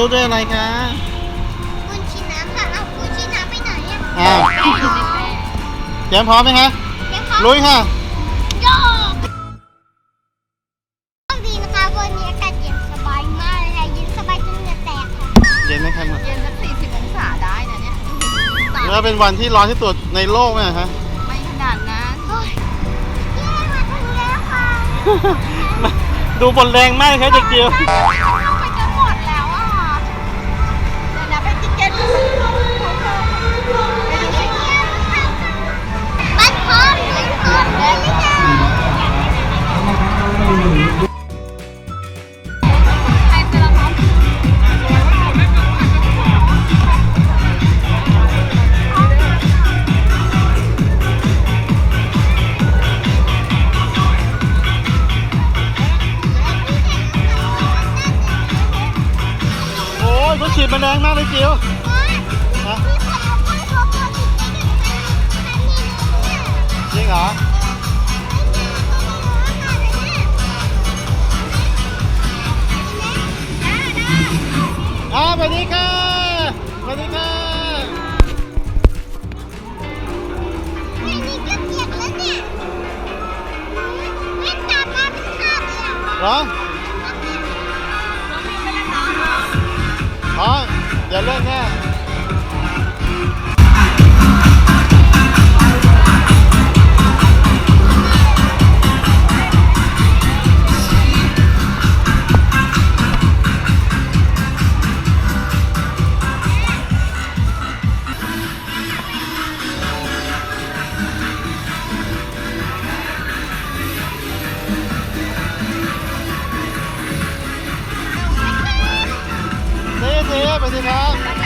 สู้ด้วยอะไรคะกุญชีน้ำค่ะเอากุญชีน้ำไปไหนอะอ่าเตรียมพร้อมไหมคะเตรียวเขาลุยค่ะ โยกโชคดีนะคะวันนี้อากเย็นสบายมากเลยค่ะยสบายจนเหแตกค่ะเย็นไหมคะหมเย็นสักสี่องศาได้นะเนี่ยแล้วเป็นวันที่ร้อนที่สุดในโลกไหมคะ ไม่ขนาดนั้นโอ้ยเย้มาถึงแล้วค่ะ ดูบนแรงมากครับเด็กเกียว ฉีดมันแรงมากเลยจิ๋วจริงเหรออ่าสวัสดีค่ะสวัสดีค่ะแม่แม่เหรอ 啊，也冷啊 대박